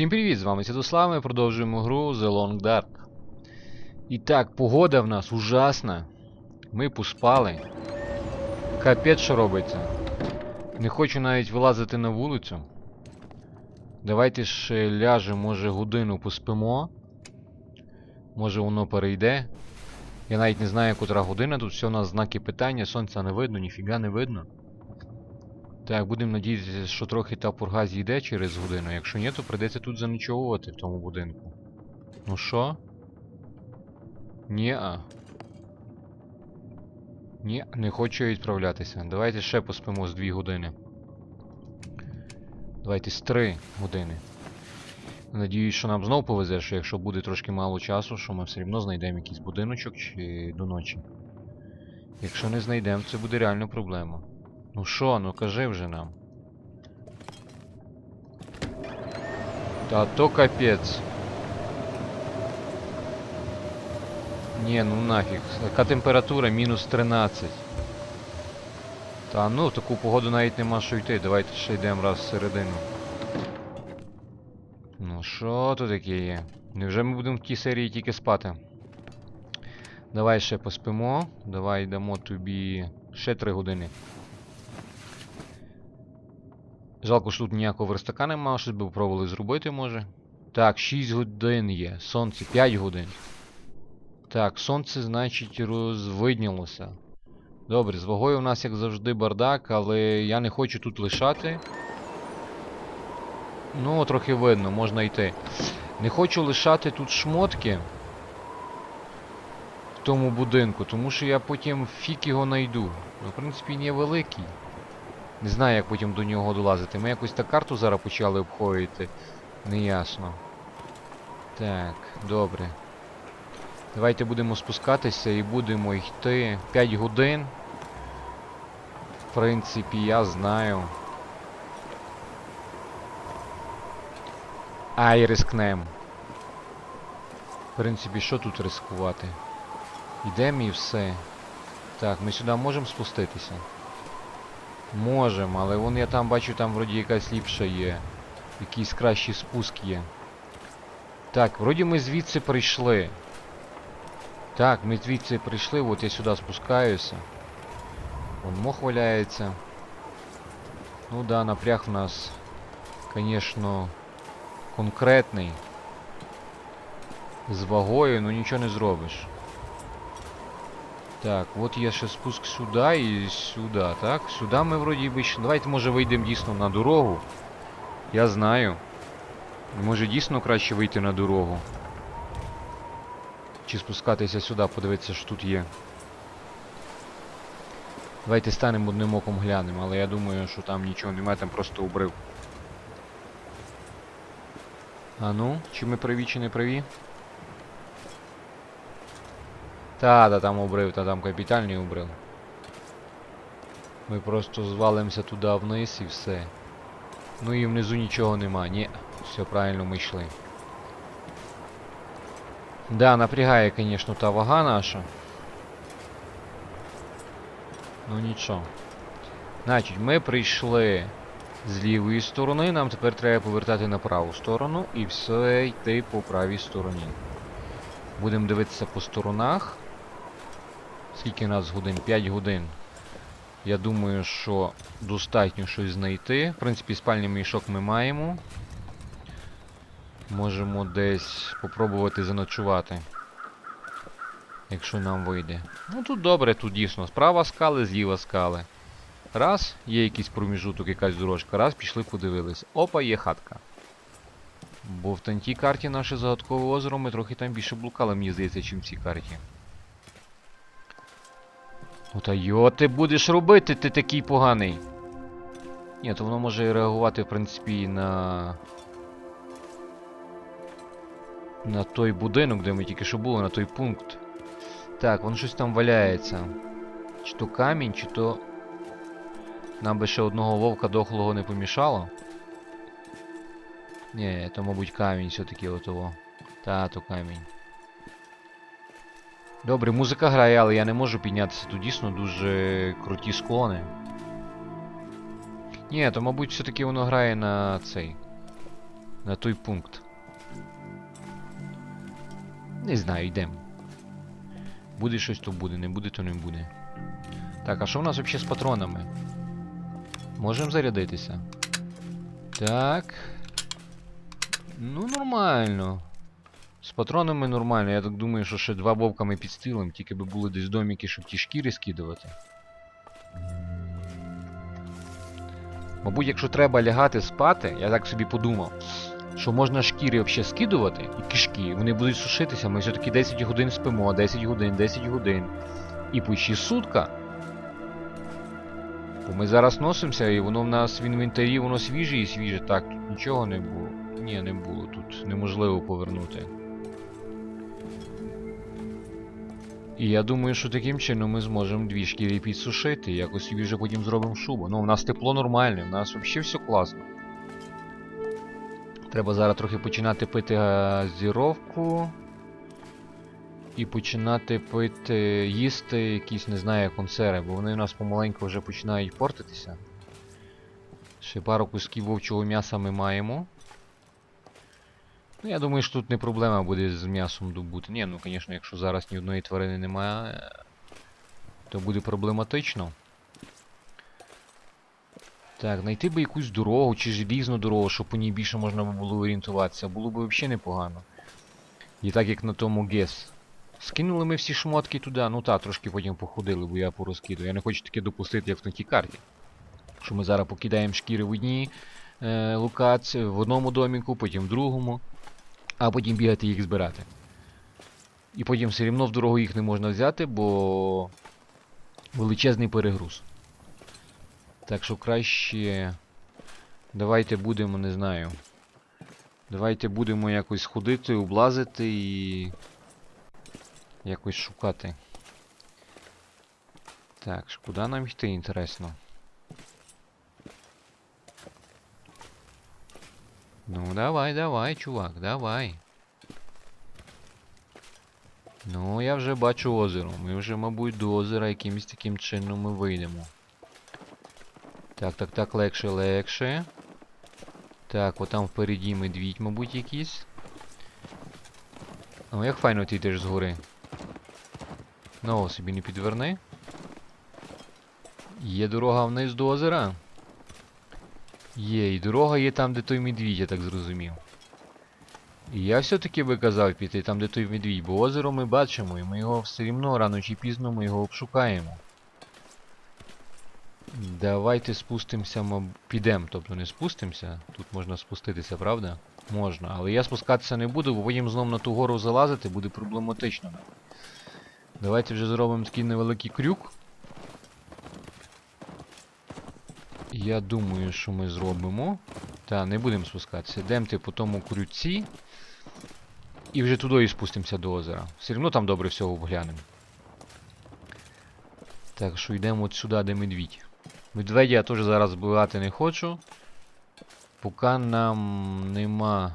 Всім привіт, з вами Святослав, ми продовжуємо гру The Long Dark. І так, погода в нас ужасна. Ми поспали. Капець, що робиться. Не хочу навіть вилазити на вулицю. Давайте ще ляжемо, може годину поспимо. Може воно перейде. Я навіть не знаю, котра година, тут все у нас знаки питання, сонця не видно, ніфіга не видно. Так, будемо надіятися, що трохи та пурга зійде через годину. Якщо ні, то прийдеться тут заночовувати в тому будинку. Ну що? Ні-а. Ні, не хочу відправлятися. Давайте ще поспимо з 2 години. Давайте з 3 години. Надіюсь, що нам знов повезе, що якщо буде трошки мало часу, що ми все одно знайдемо якийсь будиночок чи до ночі. Якщо не знайдемо, це буде реально проблема. Ну що, ну кажи вже нам. Та то капець. Ні, ну нафіг. Яка температура? Мінус 13. Та ну, в таку погоду навіть нема що йти. Давайте ще йдемо раз всередину. Ну що тут таке є? Невже ми будемо в тій серії тільки спати? Давай ще поспимо. Давай дамо тобі ще 3 години. Жалко, що тут ніякого верстака нема, щось би пробували зробити може. Так, 6 годин є. Сонце 5 годин. Так, сонце, значить, розвиднілося. Добре, з вагою у нас, як завжди, бардак, але я не хочу тут лишати. Ну, трохи видно, можна йти. Не хочу лишати тут шмотки в тому будинку, тому що я потім фік його найду. Ну, в принципі, він є великий. Не знаю, як потім до нього долазити. Ми якось так карту зараз почали обходити. Неясно. Так, добре. Давайте будемо спускатися і будемо йти 5 годин. В принципі, я знаю. Ай, рискнем. В принципі, що тут рискувати? Йдемо і все. Так, ми сюди можемо спуститися? Можемо, але вон я там бачу, там вроді якась ліпша є. Якийсь кращий спуск є. Так, вроді ми звідси прийшли. Так, ми звідси прийшли, от я сюди спускаюся. Вон мох валяється. Ну да, напряг в нас, конечно, конкретний. З вагою, ну нічого не зробиш. Так, от є ще спуск сюди і сюди, так? Сюди ми вроді вийшли. Давайте може вийдемо дійсно на дорогу. Я знаю. Може дійсно краще вийти на дорогу. Чи спускатися сюди, подивитися, що тут є. Давайте станемо одним оком глянемо, але я думаю, що там нічого немає, там просто обрив. А ну, чи ми праві, чи не праві? Та, да, там обрив, та там капітальний обрив. Ми просто звалимося туди вниз і все. Ну і внизу нічого нема. Ні, все правильно ми йшли. Да, напрягає, конечно, та вага наша. Ну нічого. Значить, ми прийшли з лівої сторони, нам тепер треба повертати на праву сторону і все йти по правій стороні. Будемо дивитися по сторонах. Скільки нас годин? 5 годин. Я думаю, що достатньо щось знайти. В принципі, спальний мішок ми маємо. Можемо десь попробувати заночувати. Якщо нам вийде. Ну тут добре, тут дійсно справа скали, зліва скали. Раз, є якийсь проміжуток, якась дорожка. Раз, пішли, подивились. Опа, є хатка. Бо в тій карті наше загадкове озеро ми трохи там більше блукали, мені здається, чим в цій карті. Ну йо ти будеш робити, ти такий поганий. Ні, то воно може і реагувати, в принципі, і на. На той будинок, де ми тільки що були, на той пункт. Так, воно щось там валяється. Чи то камінь, чи то. Нам би ще одного вовка дохлого не помішало. Ні, то, мабуть, камінь все-таки отого. Та, то камінь. Добре, музика грає, але я не можу піднятися. Тут дійсно дуже круті склони. Ні, то, мабуть, все-таки воно грає на цей. На той пункт. Не знаю, йдемо. Буде щось, то буде, не буде, то не буде. Так, а що в нас взагалі з патронами? Можемо зарядитися. Так. Ну, нормально. З патронами нормально. Я так думаю, що ще два вовка ми підстилим, тільки би були десь доміки, щоб ті шкіри скидувати. Мабуть, якщо треба лягати спати, я так собі подумав, що можна шкіри взагалі скидувати і кишки, вони будуть сушитися, ми все-таки 10 годин спимо, 10 годин, 10 годин. І почти сутка. Бо ми зараз носимося, і воно в нас в інвентарі, воно свіже і свіже. Так, тут нічого не було. Ні, не було. Тут неможливо повернути. І я думаю, що таким чином ми зможемо дві шкіри підсушити, якось собі вже потім зробимо шубу. Ну, у нас тепло нормальне, у нас взагалі все класно. Треба зараз трохи починати пити газіровку. І починати пити, їсти якісь, не знаю, консерви, бо вони у нас помаленьку вже починають портитися. Ще пару кусків вовчого м'яса ми маємо. Ну, я думаю, що тут не проблема буде з м'ясом добути. Ні, ну, звісно, якщо зараз ні одної тварини немає, то буде проблематично. Так, знайти би якусь дорогу чи желізну дорогу, щоб по ній більше можна було орієнтуватися. Було б взагалі непогано. І так як на тому ГЕС. Скинули ми всі шмотки туди, ну та, трошки потім походили, бо я порозкидую. Я не хочу таке допустити, як на тій карті. Що ми зараз покидаємо шкіри в одній е, локації, в одному доміку, потім в другому, а потім бігати їх збирати. І потім все рівно в дорогу їх не можна взяти, бо величезний перегруз. Так що краще. Давайте будемо, не знаю. Давайте будемо якось ходити, облазити і. Якось шукати. Так, куди нам йти, інтересно? Ну, давай, давай, чувак, давай. Ну, я вже бачу озеро. Ми вже, мабуть, до озера якимось таким чином ми вийдемо. Так, так, так, легше, легше. Так, отам впереді медвідь, мабуть, якийсь. О, як файно ти йдеш згори. Ну, собі не підверни. Є дорога вниз до озера. Є, і дорога є там, де той медвідь, я так зрозумів. І я все-таки би казав піти там, де той медвідь, бо озеро ми бачимо, і ми його все рівно рано чи пізно ми його обшукаємо. Давайте спустимося, маб... підемо, тобто не спустимося. Тут можна спуститися, правда? Можна, але я спускатися не буду, бо потім знов на ту гору залазити буде проблематично. Давайте вже зробимо такий невеликий крюк. Я думаю, що ми зробимо. Та, не будемо спускатися. Йдемте по тому крюці. І вже туди і спустимося до озера. Все одно там добре всього обглянемо. Так що йдемо от сюди, де медвідь. Медведя я теж зараз вбивати не хочу. Поки нам нема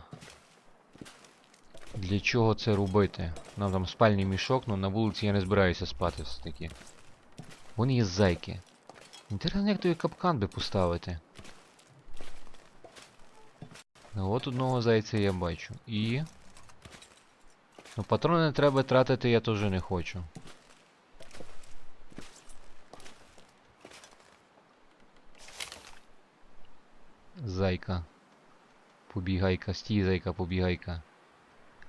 для чого це робити. Нам там спальний мішок, але на вулиці я не збираюся спати все-таки. Вон є зайки. Інтересно, як той капкан би поставити. Ну от одного зайця я бачу. І. Ну патрони треба тратити я теж не хочу. Зайка. Побігайка, стій, зайка, побігайка.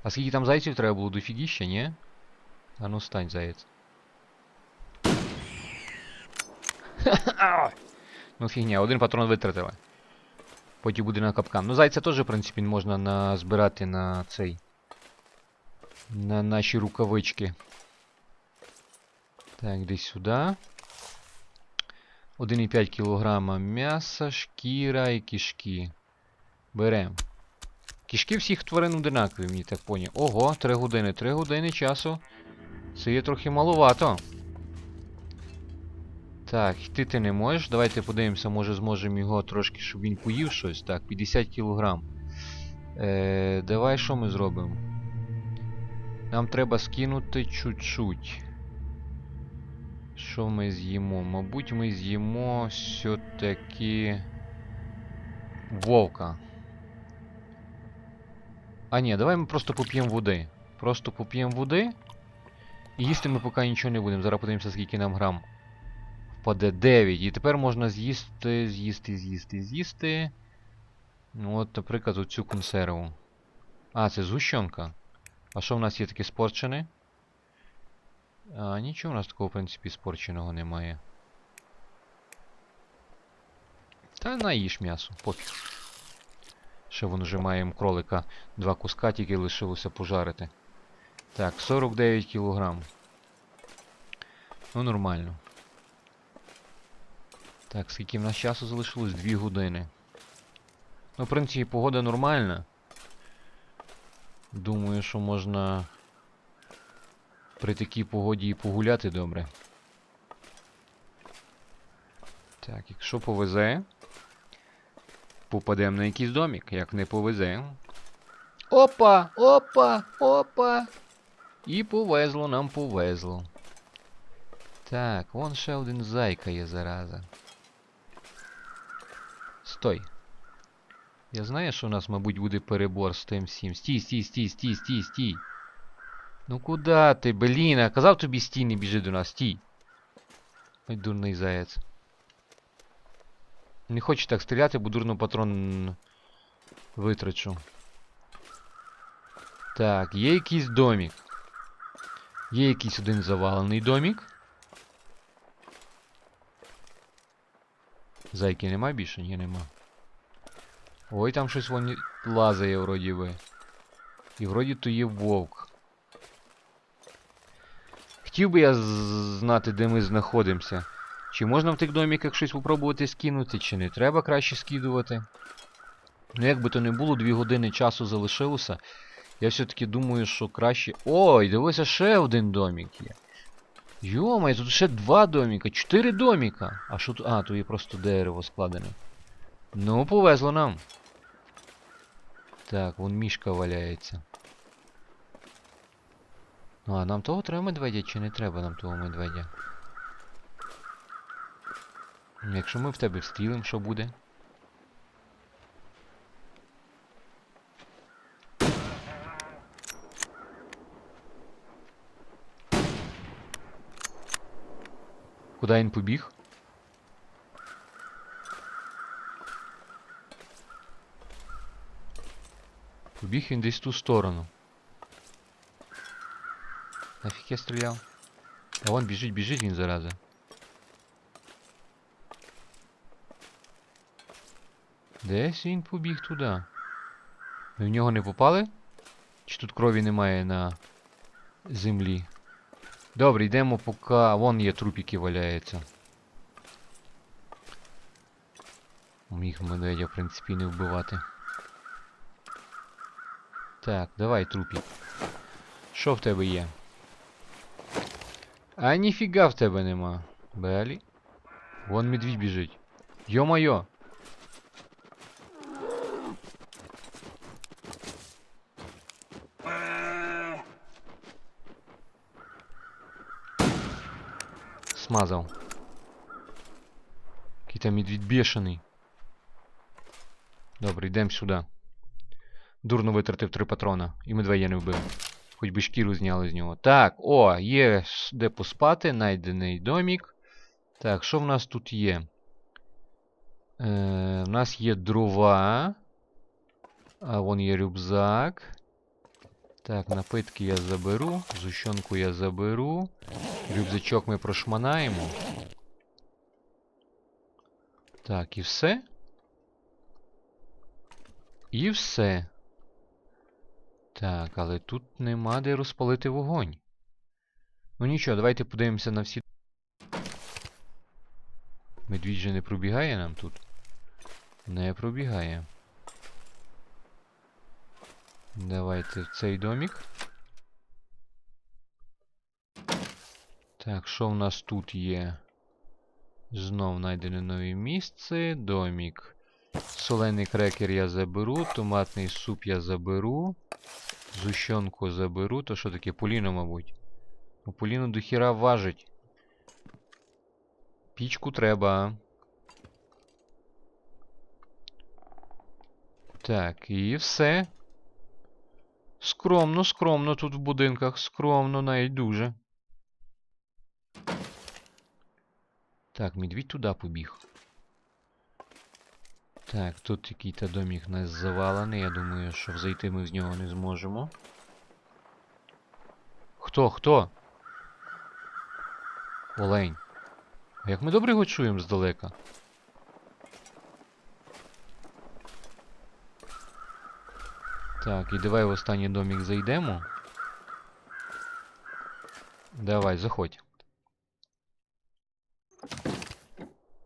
А скільки там зайців треба було дофігіща, ні? А ну стань, заєць. Ну фігня, один патрон витратили. Потім буде на капкан. Ну зайця теж, в принципі, можна назбирати на цей. На наші рукавички. Так, десь сюди. 1,5 кг м'яса, шкіра і кишки. Берем. Кишки всіх тварин одинакові, мені так поняв. Ого, 3 години, 3 години часу. Це є трохи маловато. Так, йти ти не можеш. Давайте подивимося, може зможемо його трошки, щоб він поїв щось. Так, 50 кг. Е, Давай що ми зробимо? Нам треба скинути чуть-чуть. Що ми з'їмо? Мабуть, ми з'їмо все-таки вовка. А ні, давай ми просто поп'ємо води. Просто поп'ємо води. І їсти ми поки нічого не будемо. Зараз подивимося, скільки нам грам. Впаде 9. І тепер можна з'їсти, з'їсти, з'їсти, з'їсти. Ну от, наприклад, оцю консерву. А, це згущенка. А що в нас є таке спорчене? А, нічого в нас такого, в принципі, спорченого немає. Та наїж м'ясо, пофіг. Ще вон вже маємо кролика. Два куска тільки лишилося пожарити. Так, 49 кілограм. Ну, нормально. Так, скільки в нас часу залишилось? 2 години. Ну, в принципі, погода нормальна. Думаю, що можна при такій погоді і погуляти добре. Так, якщо повезе, попадемо на якийсь домик, як не повезе. Опа! Опа! Опа! І повезло, нам повезло. Так, вон ще один зайка є зараза. Стой. Я знаю, що у нас, мабуть, буде перебор з тим всім. Стій, стій, стій, стій, стій, стій. Ну куда ти, блін, а казав тобі стій, не біжи до нас, стій. Ой, дурний заяць. Не хочу так стріляти, бо дурно патрон витрачу. Так, є якийсь домик. Є якийсь один завалений домик. Зайки нема більше? Ні, нема. Ой, там щось вон лазає вроді би. І вроді то є вовк. Хотів би я знати, де ми знаходимося. Чи можна в тих доміках щось попробувати скинути, чи не треба краще скидувати? Ну, як би то не було, дві години часу залишилося. Я все-таки думаю, що краще. Ой, дивися, ще один домік є. Йомай, тут ще два доміка, чотири доміка. А що тут? А, тут є просто дерево складене. Ну, повезло нам. Так, вон мішка валяється. Ну, а нам того треба медведя чи не треба нам того медведя? Якщо ми в тебе встрілим, що буде? Куди він побіг? Побіг він десь в ту сторону. Нафіг я стріляв? А вон біжить, біжить він зараза. Десь він побіг туди. Ми в нього не попали? Чи тут крові немає на землі? Добре, йдемо поки. Вон є трупики валяються. Міг медведя, в принципі, не вбивати. Так, давай трупік. Що в тебе є? А ніфіга в тебе нема. Балі. Вон медвідь біжить. Йо-моє! Смазав. Який там медвідь бешений. Добре, йдемо сюди. Дурно витратив три патрона. І медведя не вбив. Хоч би шкіру зняли з нього. Так, о, є де поспати, найдений домік. Так, що в нас тут є? Е, у нас є дрова. А вон є рюкзак. Так, напитки я заберу. Зущенку я заберу. Рюкзачок ми прошманаємо. Так, і все. І все. Так, але тут нема де розпалити вогонь. Ну нічого, давайте подивимося на всі. Медвідь же не пробігає нам тут. Не пробігає. Давайте в цей домік. Так, що в нас тут є? Знов знайдене нове місце. Домік. Солений крекер я заберу, томатний суп я заберу. Зущенку заберу. То що таке? Поліно, мабуть. Ну, Поліно до хіра важить. Пічку треба. Так, і все. Скромно, скромно тут в будинках, скромно, навіть дуже. Так, медвідь туди побіг. Так, тут який-то домик у нас завалений. Я думаю, що зайти ми з нього не зможемо. Хто? Хто? Олень. А як ми добре його чуємо здалека? Так, і давай в останній домик зайдемо. Давай, заходь.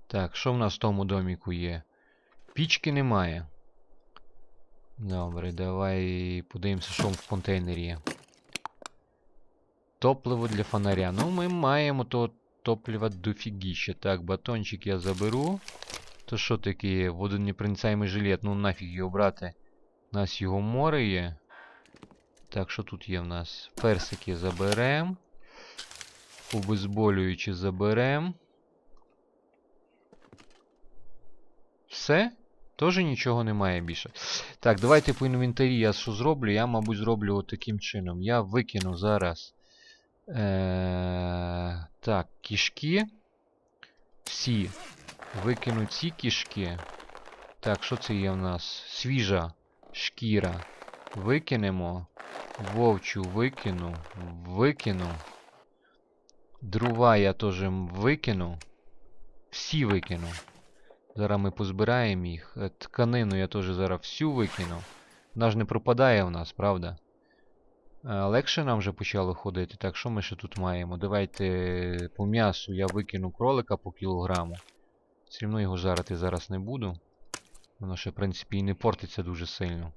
Так, що в нас в тому доміку є? Пічки немає. Добре, давай подивимося, що в контейнері є. Топливо для фонаря. Ну, ми маємо то топлива дофігіще. Так, батончик я заберу. То що таке? Водонепроницаємий жилет. Ну нафіг його брати. У нас його море є. Так, що тут є в нас? Персики заберем. Обезболюючі заберем. Все? Тоже нічого немає більше. Так, давайте по інвентарі я що зроблю. Я, мабуть, зроблю от таким чином. Я викину зараз. Е- так, кішки. Всі. Викину ці кішки. Так, що це є в нас? Свіжа шкіра. Викинемо. Вовчу викину. Викину. Дрова я теж викину. Всі викину. Зараз ми позбираємо їх. Е, Тканину я теж зараз всю викину. Вона ж не пропадає в нас, правда? Е, Легше нам вже почало ходити. Так, що ми ще тут маємо? Давайте по м'ясу я викину кролика по кілограму. Все одно його жарити зараз не буду. Воно ще, в принципі, і не портиться дуже сильно.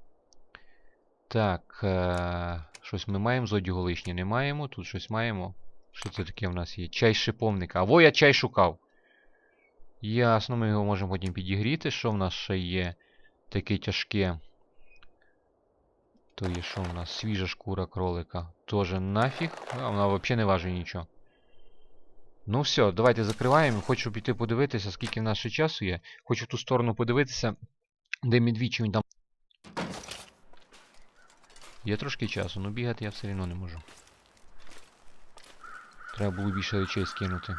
Так, е щось ми маємо з одягу лишнє не маємо. Тут щось маємо. Що це таке в нас є? Чай шиповника. Або я чай шукав. Ясно, ми його можемо потім підігріти. Що в нас ще є? Таке тяжке. То є що в нас? Свіжа шкура кролика. Тоже нафіг. А вона взагалі не важить нічого. Ну все, давайте закриваємо. Хочу піти подивитися, скільки в нас ще часу є. Хочу в ту сторону подивитися, де медвідь, він там. Є трошки часу, але бігати я все одно не можу. Треба було більше речей скинути.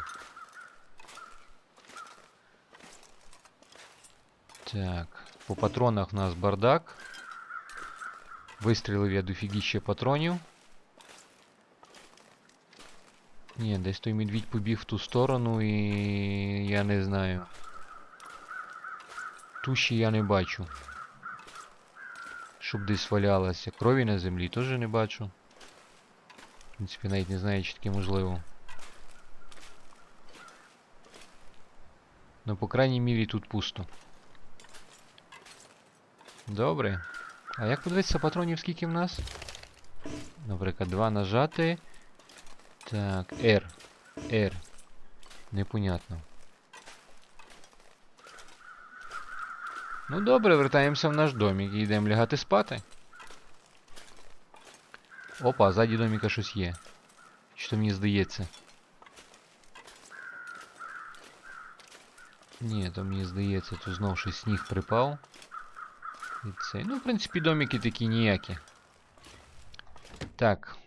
Так, по патронах в нас бардак. Вистрілив я дофігіще патронів. Ні, десь той медвідь побіг в ту сторону і я не знаю. Туші я не бачу. Щоб десь валялося. Крові на землі теж не бачу. В принципі, навіть не знаю, чи таке можливо. Ну, по крайній мірі тут пусто. Добре. А як подивитися патронів скільки в нас? Наприклад, 2 нажати. Так, R. R. Непонятно. Ну добре, вертаємося в наш домик і йдемо лягати спати. Опа, ззаді доміка щось є. Що мені здається. Ні, то мені здається, тут знов щось сніг припав. І цей. Ну, в принципі, домики такі ніякі. Так.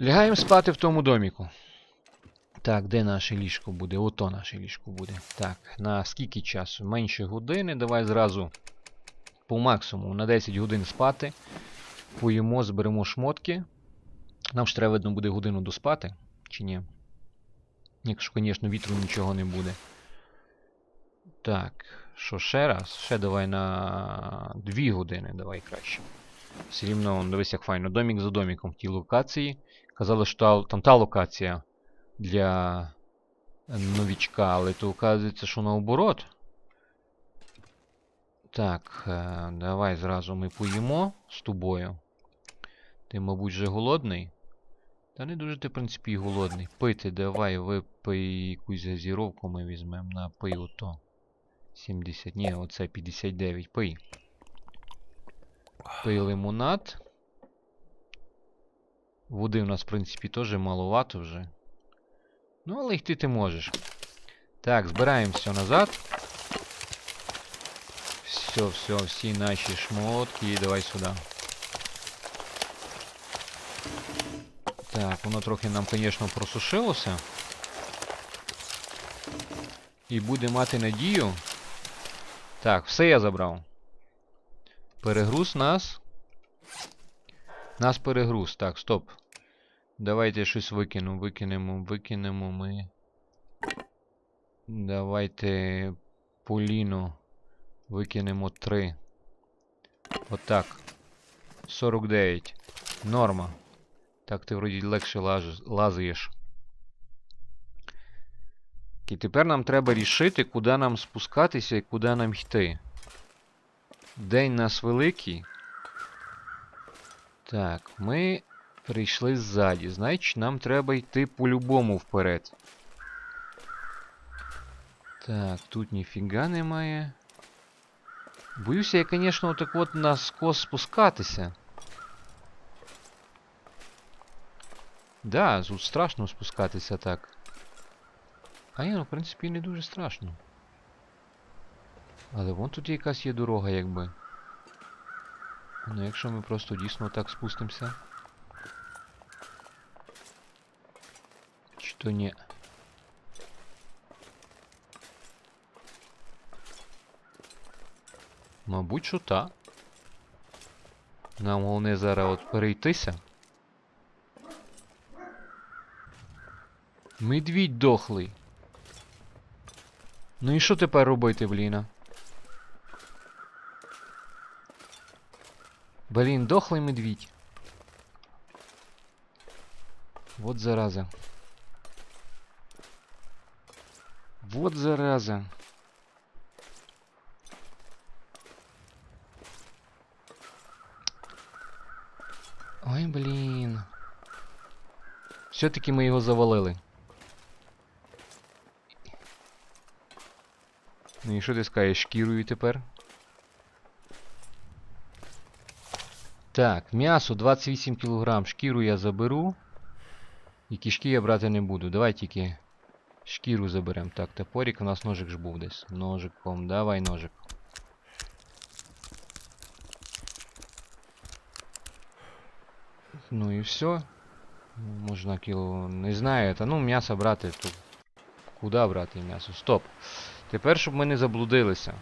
Лягаємо спати в тому доміку. Так, де наше ліжко буде? Ото наше ліжко буде. Так, на скільки часу? Менше години. Давай зразу по максимуму на 10 годин спати. Поїмо, зберемо шмотки. Нам ж треба, видно, буде годину доспати. Чи ні? Якщо, звісно, вітру нічого не буде. Так, що ще раз? Ще давай на 2 години, давай краще. Все рівно, дивись, як файно. Домік за доміком в тій локації. Казали, що та- там та локація для новічка, але то оказується, що наоборот. Так, е, давай зразу ми поїмо з тобою. Ти, мабуть, вже голодний. Та не дуже ти, в принципі, голодний. Пити, давай, випий якусь газіровку ми візьмемо на пий ото. 70. Ні, оце 59. Пий. Пий лимонад. Води у нас, в принципі, теж маловато вже. Ну, але йти ти можеш. Так, збираємося назад. Все, все, всі наші шмотки, давай сюди. Так, воно трохи нам, звісно, просушилося. І буде мати надію. Так, все я забрав. Перегруз нас. Нас перегруз. Так, стоп. Давайте щось викину. Викинемо, викинемо ми. Давайте Поліну викинемо 3. Отак. 49. Норма. Так ти вроді легше лаж... І тепер нам треба рішити, куди нам спускатися і куди нам йти. День нас великий. Так, ми прийшли ззаді. Значить, нам треба йти по-любому вперед. Так, тут ніфіга немає. Боюся я, звісно, отак от на скос спускатися. Да, тут страшно спускатися так. А я, ну, в принципі, не дуже страшно. Але вон тут якась є дорога, якби. Ну, якщо ми просто дійсно так спустимося. Чи то ні? Мабуть, що та. Нам головне зараз от перейтися. Медвідь дохлий. Ну і що тепер робити, бліна? Блін, дохлий медвідь. Вот зараза. Вот зараза. Ой, блін. Все-таки ми його завалили. І що ти скажеш шкірою тепер? Так, м'ясо 28 кг. Шкіру я заберу. І кишки я брати не буду. Давай тільки шкіру заберемо. Так, топорик, у нас ножик ж був десь. Ножиком, давай ножик. Ну і все. Можна кіло. Не знаю, та ну м'ясо брати тут. Куди брати м'ясо? Стоп. Тепер, щоб ми не заблудилися.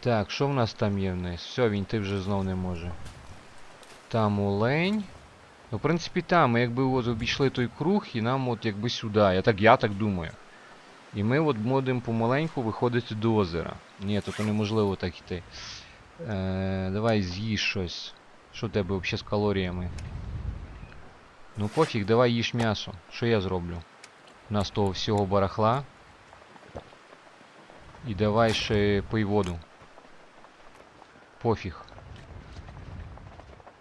Так, що в нас там є вниз? Все, він ти вже знов не може. Там олень. Ну, в принципі, там, ми якби от обійшли той круг і нам от якби сюди. Я так, я так думаю. І ми от будемо помаленьку виходити до озера. Ні, тут неможливо так йти. Е, давай з'їж щось. Що в тебе взагалі з калоріями? Ну пофіг, давай їж м'ясо. Що я зроблю? У нас того всього барахла. І давай ще пий воду. Пофіг.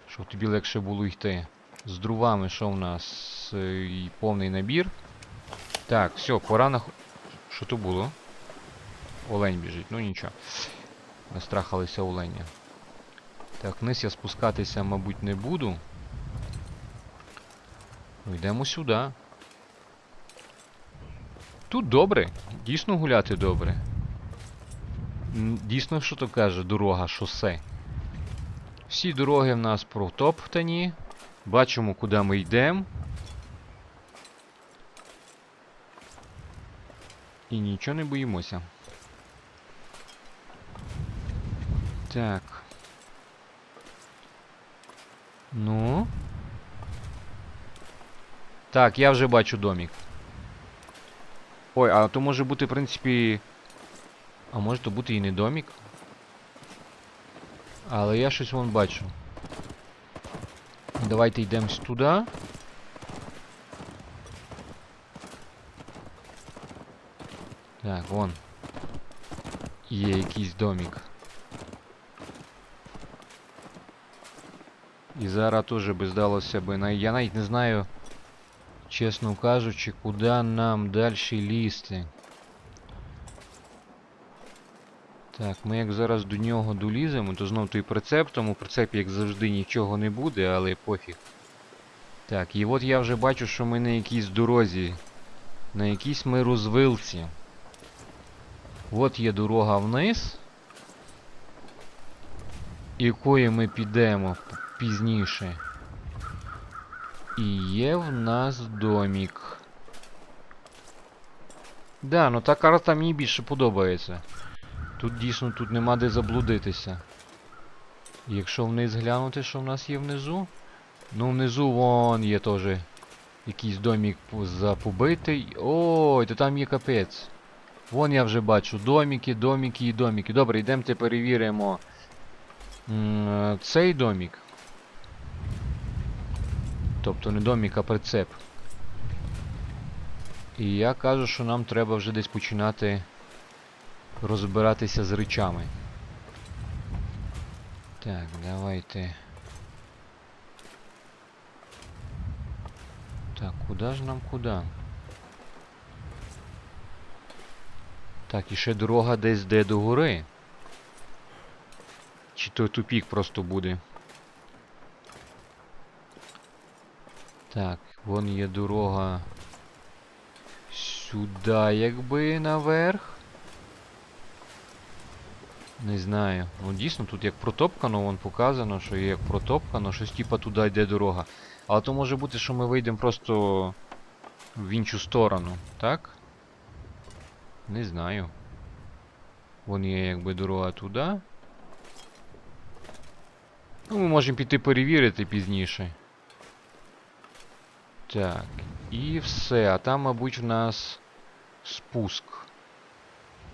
Щоб тобі легше було йти. З друвами що в нас? Е, і повний набір. Так, все, пора на... Що то було? Олень біжить, ну нічого. Настрахалися оленя. Так, вниз я спускатися, мабуть, не буду. Ну, йдемо сюди. Тут добре. Дійсно гуляти добре. Дійсно, що то каже, дорога, шосе. Всі дороги в нас протоптані. Бачимо, куди ми йдемо. І нічого не боїмося. Так. Ну. Так, я вже бачу домик. Ой, а то може бути, в принципі. А може то бути і не домик. Але я щось вон бачу. Давайте йдемо туди. Так, вон. Є якийсь домик. І зараз теж би здалося би. Я навіть не знаю, чесно кажучи, куди нам далі лізти. Так, ми як зараз до нього доліземо, то знов той прицеп, тому в прицепі, як завжди, нічого не буде, але пофіг. Так, і от я вже бачу, що ми на якійсь дорозі. На якійсь ми розвилці. От є дорога вниз. Якою ми підемо пізніше. І є в нас домік. Да, ну та карта мені більше подобається. Тут дійсно тут нема де заблудитися. Якщо вниз глянути, що в нас є внизу. Ну, внизу вон є теж якийсь домік запобитий. Ой, то там є капець. Вон я вже бачу доміки, доміки і доміки. Добре, йдемте перевіримо м, цей домік. Тобто не домік, а прицеп. І я кажу, що нам треба вже десь починати розбиратися з речами. Так, давайте. Так, куди ж нам куди? Так, і ще дорога десь де до гори. Чи то тупік просто буде. Так, вон є дорога сюди, якби наверх. Не знаю. Ну дійсно тут як протопкано, вон показано, що є як протопкано, щось типа туди йде дорога. Але то може бути, що ми вийдемо просто в іншу сторону, так? Не знаю. Вон є якби дорога туди. Ну, ми можемо піти перевірити пізніше. Так, і все. А там, мабуть, в нас спуск.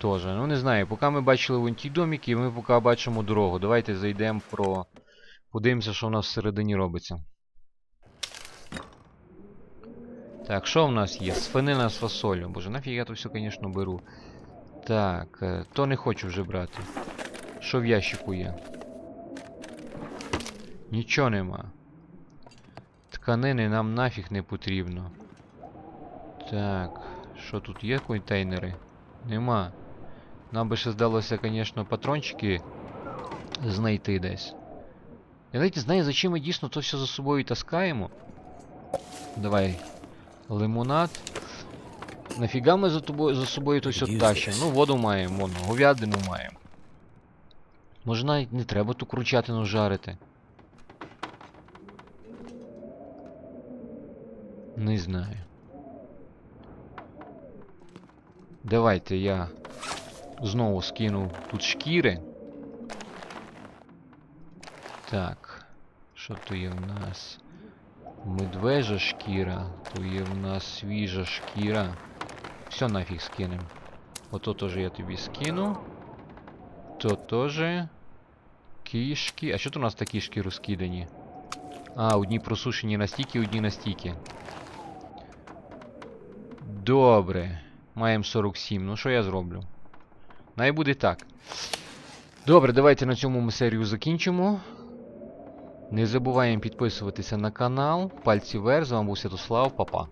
Тоже. Ну не знаю, поки ми бачили вон ті домики, ми поки бачимо дорогу. Давайте зайдемо про. Подивимося, що в нас всередині робиться. Так, що в нас є? Свинина з фасолю. Боже, нафіг я то все, звісно, беру. Так, е, то не хочу вже брати. Що в ящику є? Нічого нема. Тканини нам нафіг не потрібно. Так, що тут є контейнери? Нема. Нам би ще здалося, звісно, патрончики знайти десь. Я навіть не знаю, за чим ми дійсно то все за собою таскаємо. Давай. Лимонад. Нафіга ми за, тобою, за собою то все тащимо? Ну, воду маємо, вон, говядину маємо. Може навіть не треба ту кручатину жарити. Не знаю. Давайте я знову скину тут шкіри. Так. Що то є в нас? Медвежа шкіра. То є в нас свіжа шкіра. Все нафіг скинем. Ото теж я тобі скину. То теж. Кішки. А що то у нас такі кішки розкидані? А, одні просушені настільки, одні настільки. Добре. Маємо 47. Ну що я зроблю? Най буде так. Добре, давайте на цьому ми серію закінчимо. Не забуваємо підписуватися на канал. Пальці вверх. З вами був Святослав, Папа.